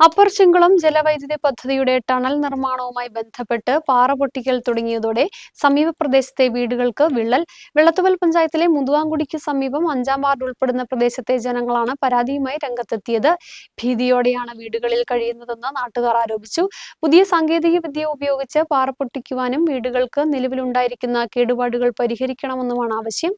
Upper ചിങ്കുളം ജലവൈദ്യുതി പദ്ധതിയുടെ tunnel നിർമ്മാണവുമായി ബന്ധപ്പെട്ട് പാറ പൊട്ടിക്കൽ തുടങ്ങിയതോടെ സമീപ പ്രദേശത്തെ വീടുകൾക്ക് വിള്ളൽ വെള്ളത്തുവൽ പഞ്ചായത്തിലെ മുതുവാങ്കുടിക്ക് സമീപം അഞ്ചാം വാർഡ് ഉൾപ്പെടുന്ന പ്രദേശത്തെ ജനങ്ങളാണ് പരാതിയുമായി രംഗത്തെത്തിയത്. ഭീതിയോടെയാണ് വീടുകളിൽ കഴിയുന്നതെന്ന് നാട്ടുകാർ ആരോപിച്ചു. പുതിയ സാങ്കേതിക വിദ്യ ഉപയോഗിച്ച് പാറ പൊട്ടിക്കുവാനും വീടുകൾക്ക് നിലവിലുണ്ടായിരിക്കുന്ന കേടുപാടുകൾ പരിഹരിക്കണമെന്നുമാണ് ആവശ്യം.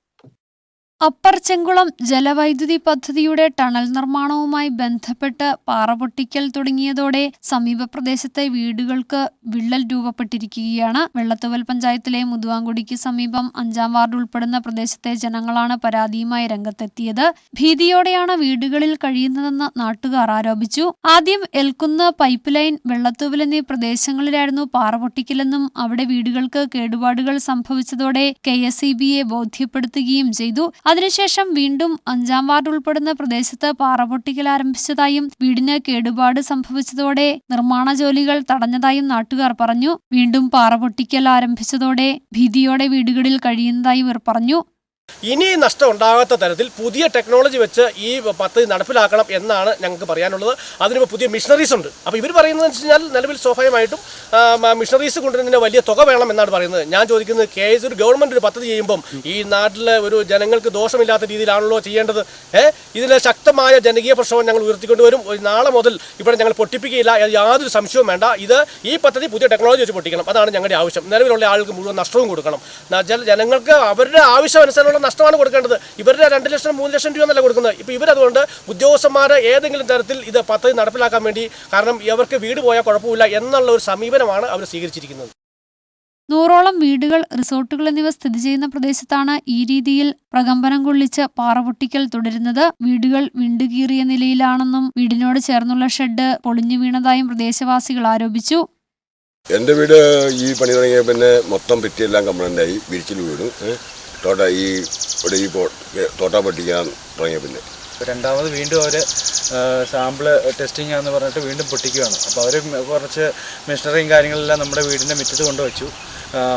അപ്പർ ചെങ്കുളം ജലവൈദ്യുതി പദ്ധതിയുടെ ടണൽ നിർമ്മാണവുമായി ബന്ധപ്പെട്ട് പാറപൊട്ടിക്കൽ തുടങ്ങിയതോടെ സമീപ പ്രദേശത്തെ വീടുകൾക്ക് വിള്ളൽ രൂപപ്പെട്ടിരിക്കുകയാണ്. വെള്ളത്തുവൽ പഞ്ചായത്തിലെ മുതുവാങ്കുടിക്ക് സമീപം അഞ്ചാം വാർഡ് ഉൾപ്പെടുന്ന പ്രദേശത്തെ ജനങ്ങളാണ് പരാതിയുമായി രംഗത്തെത്തിയത്. ഭീതിയോടെയാണ് വീടുകളിൽ കഴിയുന്നതെന്ന് നാട്ടുകാർ ആരോപിച്ചു. ആദ്യം എൽക്കുന്ന് പൈപ്പ് ലൈൻ വെള്ളത്തുവൽ എന്നീ പ്രദേശങ്ങളിലായിരുന്നു പാറ പൊട്ടിക്കലെന്നും അവിടെ വീടുകൾക്ക് കേടുപാടുകൾ സംഭവിച്ചതോടെ കെ ബോധ്യപ്പെടുത്തുകയും ചെയ്തു. അതിനുശേഷം വീണ്ടും അഞ്ചാം വാർഡ് ഉൾപ്പെടുന്ന പ്രദേശത്ത് പാറപൊട്ടിക്കൽ ആരംഭിച്ചതായും വീടിന് കേടുപാട് സംഭവിച്ചതോടെ നിർമ്മാണ ജോലികൾ തടഞ്ഞതായും നാട്ടുകാർ പറഞ്ഞു. വീണ്ടും പാറപൊട്ടിക്കൽ ആരംഭിച്ചതോടെ ഭീതിയോടെ വീടുകളിൽ കഴിയുന്നതായും ഇവർ പറഞ്ഞു. ഇനി നഷ്ടം ഉണ്ടാകാത്ത തരത്തിൽ പുതിയ ടെക്നോളജി വെച്ച് ഈ പദ്ധതി നടപ്പിലാക്കണം എന്നാണ് ഞങ്ങൾക്ക് പറയാനുള്ളത്. അതിനിപ്പോൾ പുതിയ മിഷണറീസ് ഉണ്ട്. അപ്പോൾ ഇവർ പറയുന്നത് വെച്ച് കഴിഞ്ഞാൽ നിലവിൽ സ്വാഭാവികമായിട്ടും മിഷണറീസ് കൊണ്ടുവരുന്നതിന് വലിയ തുക വേണം എന്നാണ് പറയുന്നത്. ഞാൻ ചോദിക്കുന്നത് കെ എസ് ഒരു ഗവൺമെന്റ് ഒരു പദ്ധതി ചെയ്യുമ്പം ഈ നാട്ടിലെ ഒരു ജനങ്ങൾക്ക് ദോഷമില്ലാത്ത രീതിയിലാണല്ലോ ചെയ്യേണ്ടത്? ഏ? ഇതിലെ ശക്തമായ ജനകീയ പ്രശ്നവും ഞങ്ങൾ ഉയർത്തിക്കൊണ്ടുവരും നാളെ മുതൽ ഇവിടെ ഞങ്ങൾ പൊട്ടിപ്പിക്കുകയില്ല. യാതൊരു സംശയവും വേണ്ട. ഇത് ഈ പദ്ധതി പുതിയ ടെക്നോളജി വെച്ച് പൊട്ടിക്കണം. അതാണ് ഞങ്ങളുടെ ആവശ്യം. നിലവിലുള്ള ആൾക്ക് മുഴുവൻ നഷ്ടവും കൊടുക്കണം. ജനങ്ങൾക്ക് അവരുടെ ആവശ്യം അനുസരണമുള്ള നഷ്ടമാണ് കൊടുക്കേണ്ടത്. ഇവരുടെ രണ്ട് ലക്ഷം മൂന്ന് ലക്ഷം രൂപ എന്നല്ല കൊടുക്കുന്നത്. ഇപ്പോൾ ഇവരതുകൊണ്ട് ഉദ്യോഗസ്ഥന്മാരെ ഏതെങ്കിലും തരത്തിൽ ഇത് പദ്ധതി നടപ്പിലാക്കാൻ വേണ്ടി കാരണം ഇവർക്ക് വീട് പോയാൽ കുഴപ്പമില്ല എന്നുള്ള ഒരു സമീപനമാണ് അവർ സ്വീകരിച്ചിരിക്കുന്നത്. നൂറോളം വീടുകൾ റിസോർട്ടുകൾ എന്നിവ സ്ഥിതി ചെയ്യുന്ന പ്രദേശത്താണ് ഈ രീതിയിൽ പ്രകമ്പനം കൊള്ളിച്ച് പാറപൊട്ടിക്കൽ തുടരുന്നത്. വീടുകൾ വിണ്ടുകീറിയ നിലയിലാണെന്നും വീടിനോട് ചേർന്നുള്ള ഷെഡ് പൊളിഞ്ഞു വീണതായും പ്രദേശവാസികൾ ആരോപിച്ചു. എന്റെ വീട് ഈ പണി തുടങ്ങിയ പിന്നെ മൊത്തം ഭിത്തിയെല്ലാം കംപ്ലൈന്റ് ആയി വിരിച്ചിൽ വീണു. തോട്ട ഈ ഇവിടെ ഈ തോട്ട പൊട്ടിക്കാൻ തുടങ്ങിയ പിന്നെ രണ്ടാമത് വീണ്ടും അവർ സാമ്പിൾ ടെസ്റ്റിംഗ് ആണെന്ന് പറഞ്ഞിട്ട് വീണ്ടും പൊട്ടിക്കുകയാണ് അപ്പോൾ അവർ കുറച്ച് മെഷീനറിയും കാര്യങ്ങളെല്ലാം നമ്മുടെ വീടിന്റെ മുറ്റത്ത് കൊണ്ടുവച്ചു.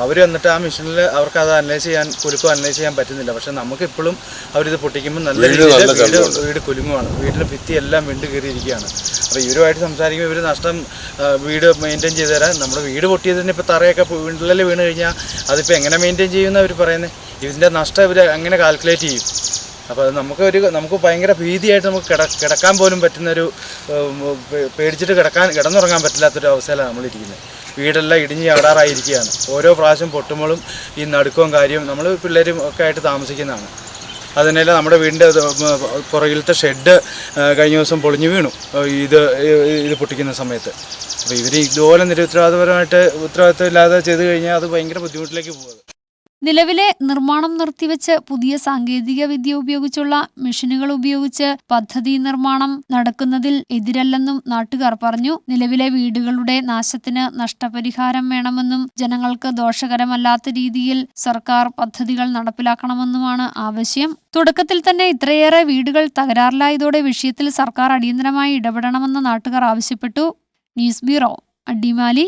അവർ എന്നിട്ട് ആ മെഷീനിൽ അവർക്ക് അത് അനലൈസ് ചെയ്യാൻ കുലുക്കം അനലൈസ് ചെയ്യാൻ പറ്റുന്നില്ല. പക്ഷെ നമുക്ക് ഇപ്പോഴും അവരിത് പൊട്ടിക്കുമ്പോൾ നല്ല രീതിയിൽ വീട്. വീട് കുലുങ്ങുവാണ്. വീടിന്റെ ഭിത്തി എല്ലാം വിണ്ട് കയറിയിരിക്കുകയാണ് അപ്പോൾ ഇവരുമായിട്ട് സംസാരിക്കുമ്പോൾ ഇവർ നഷ്ടം വീട് മെയിന്റെയിൻ ചെയ്ത് തരാൻ. നമ്മൾ വീട് പൊട്ടിയതിന് ഇപ്പോൾ തറയൊക്കെ വീട്ടിലെ വീണ് കഴിഞ്ഞാൽ അതിപ്പോൾ എങ്ങനെ മെയിന്റെയിൻ ചെയ്യുമെന്ന് അവർ പറയുന്നത് ഇതിന്റെ നഷ്ടം ഇവർ അങ്ങനെ കാൽക്കുലേറ്റ് ചെയ്യും. അപ്പോൾ അത് നമുക്ക് ഒരു നമുക്ക് ഭയങ്കര ഭീതിയായിട്ട് നമുക്ക് കിട കിടക്കാൻ പോലും പറ്റുന്നൊരു പേടിച്ചിട്ട് കിടക്കാൻ കിടന്നുറങ്ങാൻ പറ്റില്ലാത്തൊരു അവസ്ഥയിലാണ് നമ്മളിരിക്കുന്നത്. വീടെല്ലാം ഇടിഞ്ഞ് അടാറായിരിക്കുകയാണ് ഓരോ പ്രാവശ്യം പൊട്ടുമ്പോഴും ഈ നടുക്കവും കാര്യവും നമ്മൾ പിള്ളേരും ഒക്കെ ആയിട്ട് താമസിക്കുന്നതാണ്. അതിനല്ല നമ്മുടെ വീടിന്റെ പുറകിലത്തെ ഷെഡ് കഴിഞ്ഞ ദിവസം പൊളിഞ്ഞു വീണു. ഇത് ഇത് പൊട്ടിക്കുന്ന സമയത്ത്. അപ്പോൾ ഇവർ ഇതുപോലെ നിരുത്തരവാദപരമായിട്ട് ഉത്തരവാദിത്വം ഇല്ലാതെ ചെയ്ത് കഴിഞ്ഞാൽ അത് ഭയങ്കര ബുദ്ധിമുട്ടിലേക്ക് പോകും നിലവിലെ നിർമ്മാണം നിർത്തിവെച്ച് പുതിയ സാങ്കേതിക വിദ്യ ഉപയോഗിച്ചുള്ള മെഷീനുകൾ ഉപയോഗിച്ച് പദ്ധതി നിർമ്മാണം നടക്കുന്നതിൽ എതിരല്ലെന്നും നാട്ടുകാർ പറഞ്ഞു. നിലവിലെ വീടുകളുടെ നാശത്തിന് നഷ്ടപരിഹാരം വേണമെന്നും ജനങ്ങൾക്ക് ദോഷകരമല്ലാത്ത രീതിയിൽ സർക്കാർ പദ്ധതികൾ നടപ്പിലാക്കണമെന്നുമാണ് ആവശ്യം. തുടക്കത്തിൽ തന്നെ ഇത്രയേറെ വീടുകൾ തകരാറിലായതോടെ വിഷയത്തിൽ സർക്കാർ അടിയന്തരമായി ഇടപെടണമെന്ന് നാട്ടുകാർ ആവശ്യപ്പെട്ടു. News bureau Adimali.